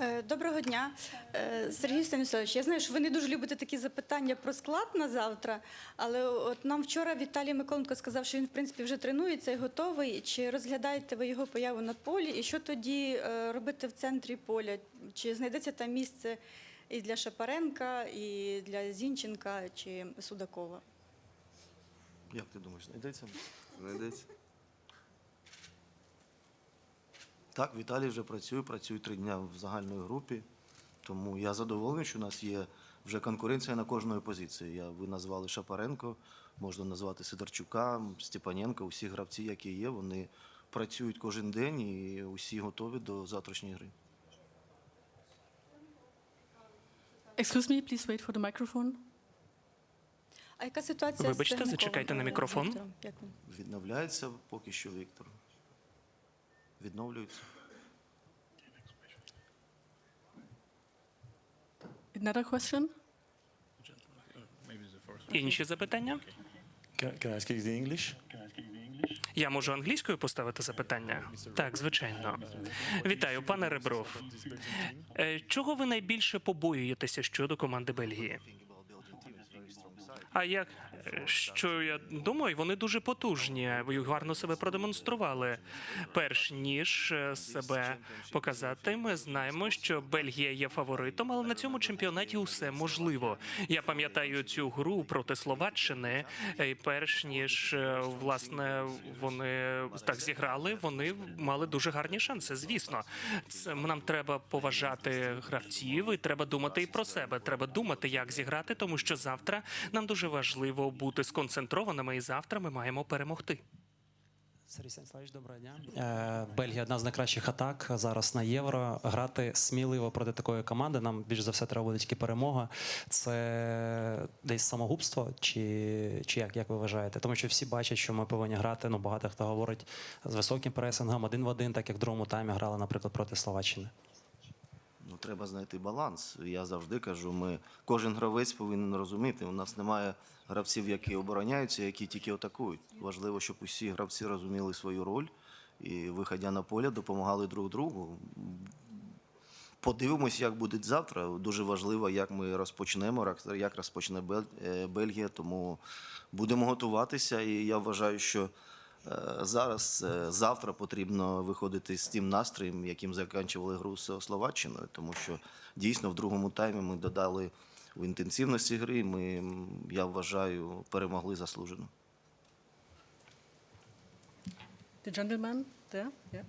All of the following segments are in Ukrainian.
Е, Доброго дня, Е, Сергій Станіславович. Я знаю, що ви не дуже любите такі запитання про склад на завтра, але от нам вчора Віталій Миколенко сказав, що він в принципі вже тренується і готовий. Чи розглядаєте ви його появу на полі? І що тоді е, робити в центрі поля? Чи знайдеться там місце і для Шапаренка, і для Зінченка чи Судакова? Як ти думаєш, знайдеться? Знайдеться. Так, Віталій вже працює, працює три дня в загальної групі. Тому я задоволений, що у нас є вже конкуренція на кожної позиції. Я, ви назвали Шапаренко, можна назвати Сидорчука, Степаненка, усі гравці, які є, вони працюють кожен день і усі готові до завтрашньої гри. Excuse me, please wait for the microphone. А яка ситуація Вибачте, зачекайте на мікрофон. Відновляється поки що Віктор. Відновлюється. Another question? Інші запитання? Can, can I speak the English? Я можу англійською поставити запитання? Так, звичайно. Вітаю, пане Ребров. Е, Чого ви найбільше побоюєтеся щодо команди Бельгії? А як що я думаю, вони дуже потужні і гарно себе продемонстрували. Перш ніж е, себе показати, ми знаємо, що Бельгія є фаворитом, але на цьому чемпіонаті усе можливо. Я пам'ятаю цю гру проти Словаччини. е, І перш ніж е, власне вони так зіграли, вони мали дуже гарні шанси. Звісно, це нам треба поважати гравців, і треба думати і про себе. Треба думати, як зіграти, тому що завтра нам дуже важливо бути сконцентрованими, і завтра ми маємо перемогти. Сергій Станіславович, доброго дня. Е, Бельгія одна з найкращих атак зараз на євро. Грати сміливо проти такої команди. Нам більш за все треба буде тільки перемога. Це десь самогубство, чи, чи як, як ви вважаєте? Тому що всі бачать, що ми повинні грати. Ну багато хто говорить з високим пресингом, один в один, так як в другому таймі грали, наприклад, проти Словаччини. Треба знайти баланс. Я завжди кажу, ми кожен гравець повинен розуміти. У нас немає гравців, які обороняються, які тільки атакують. Важливо, щоб усі гравці розуміли свою роль і, виходя на поле, допомагали друг другу. Подивимось, як буде завтра. Дуже важливо, як ми розпочнемо, як- розпочне е, Бельгія. Тому будемо готуватися. І я вважаю, що зараз, е, завтра потрібно виходити з тим настроєм, яким закінчували гру з Словаччиною, тому що дійсно в другому таймі ми додали в інтенсивності гри. Ми, я вважаю, перемогли заслужено. The gentleman there? Yeah.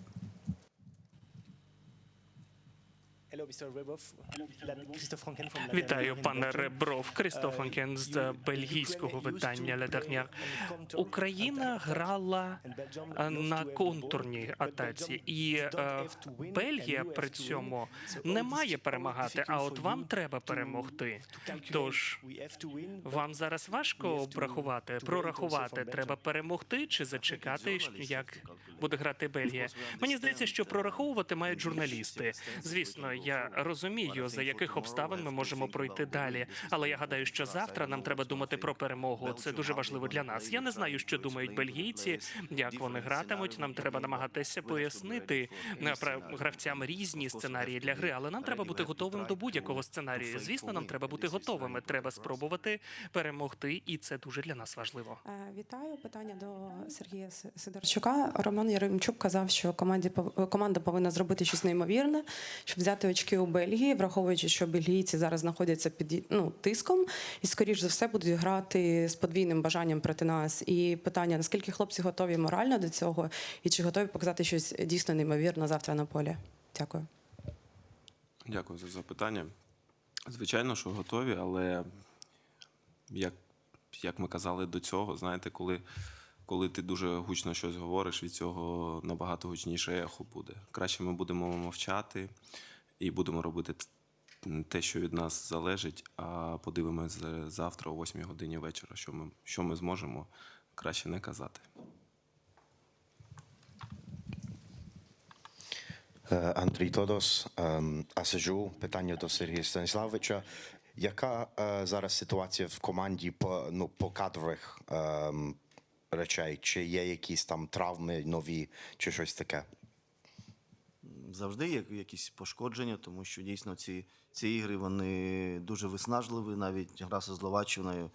Вітаю, пане. Ребров, Крістоф Е, з бельгійського видання to «Ле play Dernière». on counter Україна грала е, на контурній атаці, і е, Бельгія при цьому не має перемагати. А от вам треба перемогти. Тож вам зараз важко обрахувати, прорахувати. Треба перемогти чи зачекати, як буде грати Бельгія. Мені здається, що прораховувати мають журналісти. Звісно, я розумію, за яких обставин ми можемо пройти далі. Але я гадаю, що завтра нам треба думати про перемогу. Це дуже важливо для нас. Я не знаю, що думають бельгійці, як вони гратимуть. Нам треба намагатися пояснити гравцям різні сценарії для гри, але нам треба бути готовим до будь-якого сценарію. Звісно, нам треба бути готовими. Треба спробувати перемогти, і це дуже для нас важливо. Е, Вітаю. Питання до Сергія Сидорчука. Роман Яремчук казав, що команді команда повинна зробити щось неймовірне, щоб взяти очки у Бельгії, враховуючи, що бельгійці зараз знаходяться під ну, тиском і, скоріш за все, будуть грати з подвійним бажанням проти нас. І питання: наскільки хлопці готові морально до цього, і чи готові показати щось дійсно неймовірне завтра на полі? Дякую. Дякую за запитання. Звичайно, що готові, але як, як ми казали до цього, знаєте, коли, коли ти дуже гучно щось говориш, від цього набагато гучніше ехо буде. Краще ми будемо мовчати і будемо робити те, що від нас залежить, а подивимось завтра о 8 годині вечора, що ми, що ми зможемо краще не казати. Е, Андрій Тодос, ем, АСЖУ. Питання до Сергія Станіславовича. Яка е, зараз ситуація в команді по, ну, по кадрових ем, речей? Чи є якісь там травми нові, чи щось таке? Завжди є якісь пошкодження, тому що дійсно ці, ці ігри вони дуже виснажливі. Навіть гра зі Словаччиною.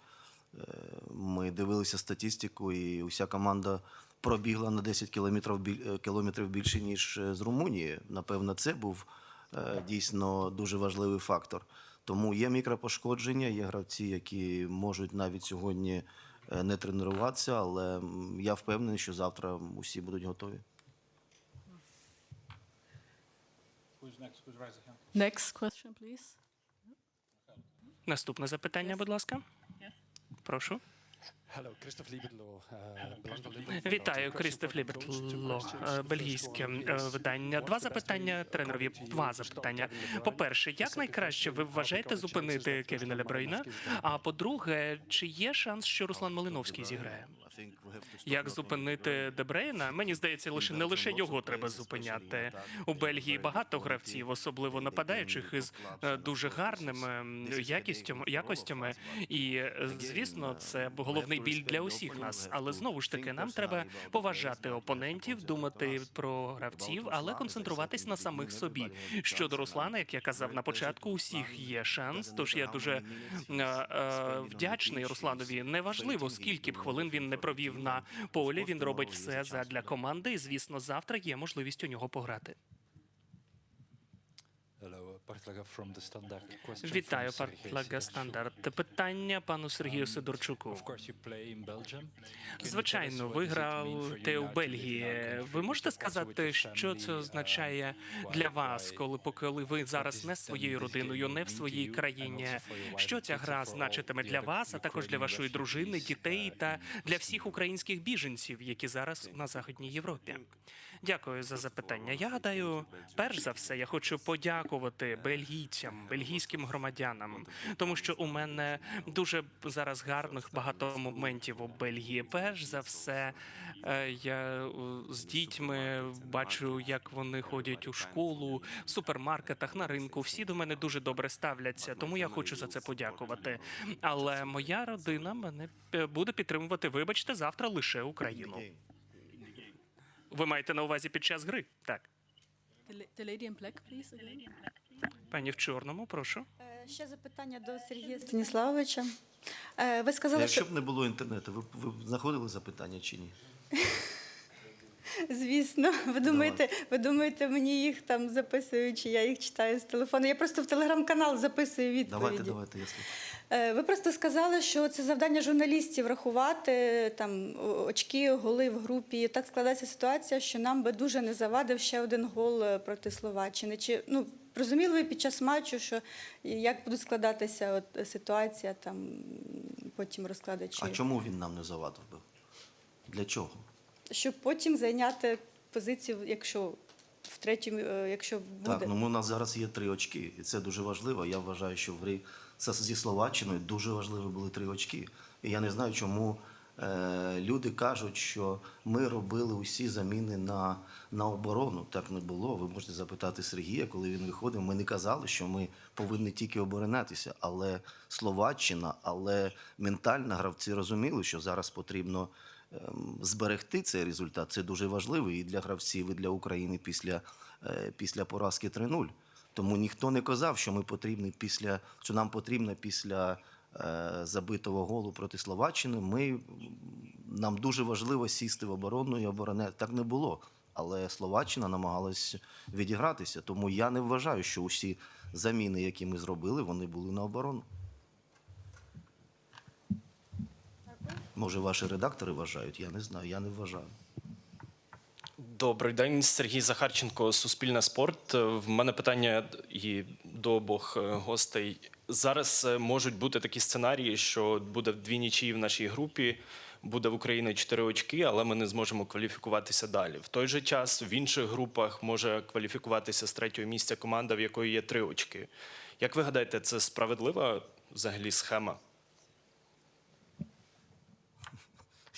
е, Ми дивилися статистику, і уся команда пробігла на 10 кілометрів, е, кілометрів більше, ніж е, з Румунії. Напевно, це був дійсно дуже важливий фактор. Тому є мікропошкодження, є гравці, які можуть навіть сьогодні не тренуватися, але я впевнений, що завтра усі будуть готові. Next question, please. Наступне запитання, будь ласка. Прошу. Uh, Вітаю, Крістоф Лібертло, е, бельгійське е, видання. Два запитання тренерові. Два запитання. По-перше, як найкраще ви вважаєте зупинити Кевіна Лебрейна? А по-друге, чи є шанс, що Руслан Малиновський зіграє? Як зупинити Дебрейна? Мені здається, лише не лише його треба зупиняти. У Бельгії багато гравців, особливо нападаючих, із е, дуже гарними м, якістями, якостями. І е, звісно, це головний біль для усіх нас. Але знову ж таки, нам треба поважати опонентів, думати про гравців, але концентруватись на самих собі. Щодо Руслана, як я казав на початку, у всіх є шанс. Тож я дуже е, е, вдячний Русланові. Неважливо, скільки б хвилин він не провів на полі. Він робить все задля команди. І звісно, завтра є можливість у нього пограти. Вітаю, Партлага Стандарт. Питання пану Сергію Сидорчуку. Can you Звичайно, ви граєте у Бельгії. Ви можете сказати, що це uh, означає для вас, коли поки ви зараз не своєю родиною, не в своїй країні? Що ця гра значитиме для вас, а також для вашої дружини, дітей uh, та для всіх українських біженців, які зараз на західній Європі? Дякую за запитання. Я гадаю, перш за все, я хочу подякувати бельгійцям, бельгійським громадянам, тому що у мене дуже зараз гарних багато моментів у Бельгії. Перш за все, е, я е, з дітьми бачу, як вони ходять у школу, в супермаркетах, на ринку. Всі до мене дуже добре ставляться, тому я хочу за це подякувати. Але моя родина мене е, буде підтримувати. Вибачте, завтра лише Україну. Ви маєте на увазі під час гри? Так. The, la- the lady in black, please, again. Пані в чорному, прошу. Е, Ще запитання до Сергія Станіславовича. Е, Ви сказали, Якщо що б не було інтернету, ви, б- ви б знаходили запитання чи ні? звісно, ви думаєте, ви думаєте, мені їх там записують, чи я їх читаю з телефону. Я просто в телеграм-канал записую відповіді. Давайте, давайте, я слухаю. Е, Ви просто сказали, що це завдання журналістів рахувати там очки, голи в групі. Так складається ситуація, що нам би дуже не завадив ще один гол е, проти Словаччини. Чи ну розуміли ви під час матчу, що як буде складатися от ситуація, там потім розкладачі, А чому він нам не завадив би? Для чого? Щоб потім зайняти позицію, якщо в третьому, е, якщо буде Так, ну у нас зараз є три очки, і це дуже важливо. Я вважаю, що в грі зі Словаччиною дуже важливі були три очки. І я не знаю, чому е, люди кажуть, що ми робили усі заміни на, на оборону. Так не було. Ви можете запитати Сергія, коли він виходив. Ми не казали, що ми повинні тільки оборонятися. Але Словаччина, але ментально гравці розуміли, що зараз потрібно зберегти цей результат. Це дуже важливо і для гравців, і для України після, е, після поразки 3-0. Тому ніхто не казав, що ми потрібні після, що нам потрібно після е, забитого голу проти Словаччини. Ми, нам дуже важливо сісти в оборону і обороняти. Так не було. Але Словаччина намагалась відігратися. Тому я не вважаю, що усі заміни, які ми зробили, вони були на оборону. Може, ваші редактори вважають, я не знаю, я не вважаю. Добрий день, Сергій Захарченко, Суспільне спорт. В мене питання і до обох е, гостей. Зараз е, можуть бути такі сценарії, що буде дві нічиї в нашій групі, буде в Україні чотири очки, але ми не зможемо кваліфікуватися далі. В той же час в інших групах може кваліфікуватися з третього місця команда, в якої є три очки. Як ви гадаєте, це справедлива взагалі схема?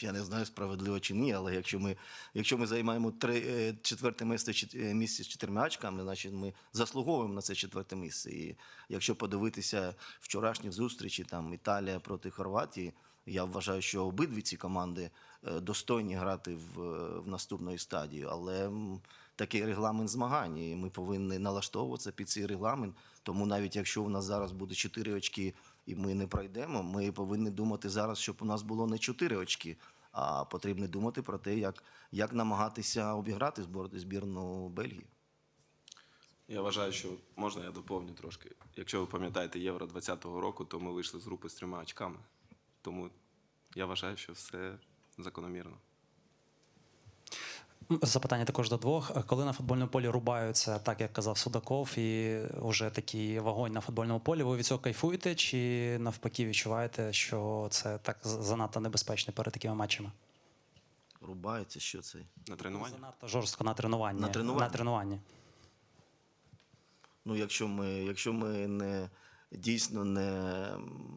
Я не знаю, справедливо чи ні, але якщо ми, якщо ми займаємо три, е, четверте місце, е, місце з чотирма очками, значить ми заслуговуємо на це четверте місце. І якщо подивитися вчорашні зустрічі, там Італія проти Хорватії, я вважаю, що обидві ці команди е, достойні грати в, в наступної стадії. Але такий регламент змагань, і ми повинні налаштовуватися під цей регламент. Тому навіть якщо у нас зараз буде 4 очки і ми не пройдемо, ми повинні думати зараз, щоб у нас було не 4 очки, а потрібно думати про те, як, як намагатися обіграти збірну Бельгії. Я вважаю, що можна я доповню трошки. Якщо ви пам'ятаєте Євро 20-го року, то ми вийшли з групи з трьома очками. Тому я вважаю, що все закономірно. Запитання також до двох. Коли на футбольному полі рубаються, так як казав Судаков, і вже такий вогонь на футбольному полі, ви від цього кайфуєте чи навпаки відчуваєте, що це так занадто небезпечно перед такими матчами? Рубається, що це? На тренуванні? Занадто жорстко на тренуванні. На тренуванні? На тренуванні. Ну, якщо ми, якщо ми не дійсно не,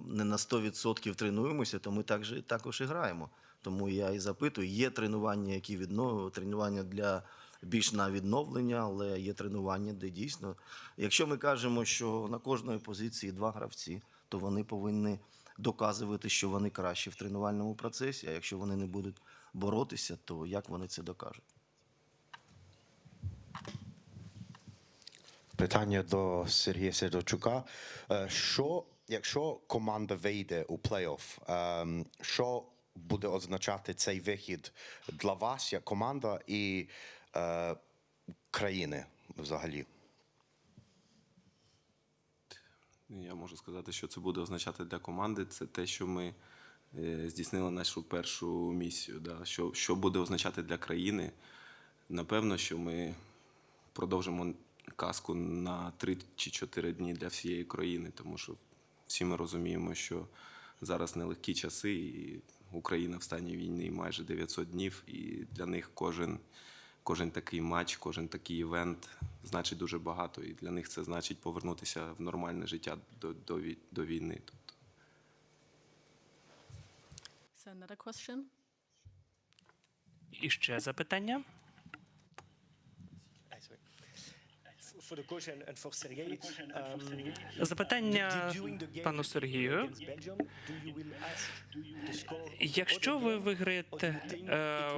не на 100% тренуємося, то ми також, також і граємо. Тому я і запитую, є тренування, які відно, тренування для більш на відновлення, але є тренування, де дійсно, якщо ми кажемо, що на кожної позиції два гравці, то вони повинні доказувати, що вони кращі в тренувальному процесі. А якщо вони не будуть боротися, то як вони це докажуть? Питання до Сергія Сидорчука. Е, Що, якщо команда вийде у плей-офф, ем, що буде означати цей вихід для вас як команда і е, країни взагалі? Я можу сказати, що це буде означати для команди. Це те, що ми е, здійснили нашу першу місію. Да? Що, що буде означати для країни? Напевно, що ми продовжимо казку на 3 чи 4 дні для всієї країни, тому що всі ми розуміємо, що зараз нелегкі часи, і Україна в стані війни майже 900 днів, і для них кожен, кожен такий матч, кожен такий івент значить дуже багато. І для них це значить повернутися в нормальне життя до, до, до війни. Тобто So another question? І ще запитання? Запитання during пану Сергію. Якщо ви виграєте, е,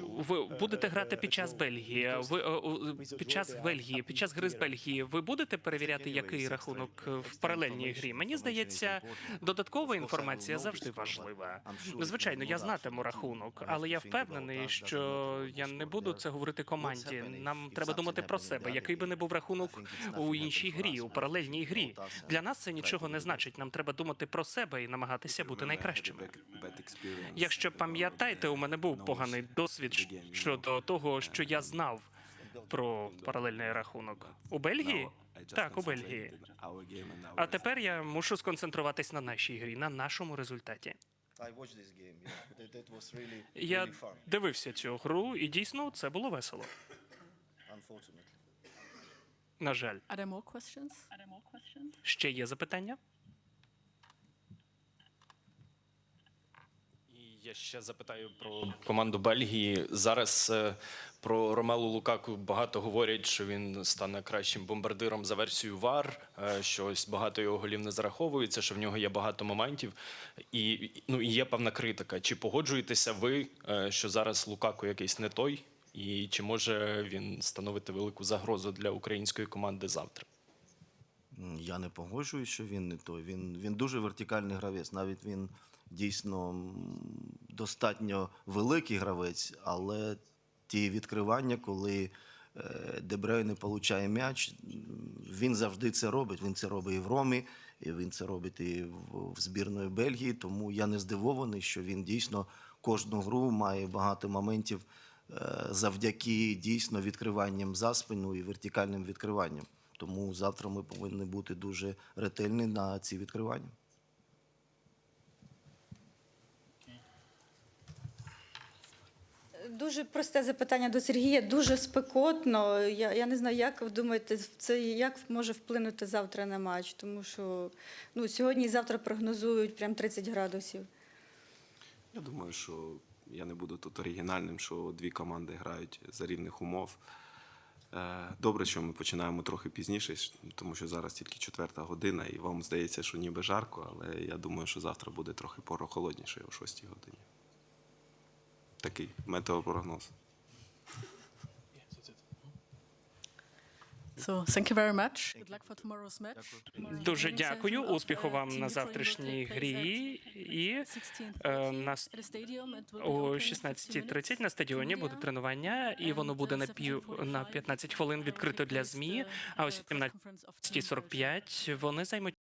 ви будете грати під час Бельгії, ви о, під час Бельгії, під час гри з Бельгії, ви будете перевіряти, який рахунок в паралельній грі? Мені здається, додаткова інформація завжди важлива. Звичайно, я знатиму рахунок, але я впевнений, що я не буду це говорити команді. Нам треба думати про себе, який би не був рахунок у іншій грі, у паралельній грі. Для нас це нічого не значить. Нам треба думати про себе і намагатися бути найкращими. Якщо пам'ятаєте, у мене був поганий досвід щодо того, що я знав про паралельний рахунок у Бельгії. Так, у Бельгії. А тепер я мушу сконцентруватись на нашій грі, на нашому результаті. Я дивився цю гру, і дійсно це було весело. На жаль, Are there more questions? ще є запитання? Я ще запитаю про команду Бельгії. Зараз е, про Ромелу Лукаку багато говорять, що він стане кращим бомбардиром за версією ВАР, е, що ось багато його голів не зараховується, що в нього є багато моментів. І ну і є певна критика. Чи погоджуєтеся ви, е, що зараз Лукаку якийсь не той? І чи може він становити велику загрозу для української команди завтра? Я не погоджуюсь, що він не той. Він, він дуже вертикальний гравець. Навіть він дійсно достатньо великий гравець, але ті відкривання, коли е, Дебрей не получає м'яч, він завжди це робить. Він це робить і в Ромі, і він це робить і в, збірної Бельгії. Тому я не здивований, що він дійсно кожну гру має багато моментів завдяки дійсно відкриванням за спину і вертикальним відкриванням. Тому завтра ми повинні бути дуже ретельні на ці відкривання. Дуже просте запитання до Сергія, дуже спекотно. Я, я не знаю, як ви думаєте, це як може вплинути завтра на матч, тому що ну, сьогодні і завтра прогнозують прям 30 градусів. Я думаю, що я не буду тут оригінальним, що дві команди грають за рівних умов. Е, Добре, що ми починаємо трохи пізніше, тому що зараз тільки четверта година, і вам здається, що ніби жарко, але я думаю, що завтра буде трохи порохолодніше о 6 годині. Такий метеопрогноз. Match. Дуже дякую. Успіху вам на завтрашній грі. І е, на, о 16.30 на стадіоні буде тренування, і воно буде на пів на 15 хвилин відкрито для змі. А о 17.45 вони займуть.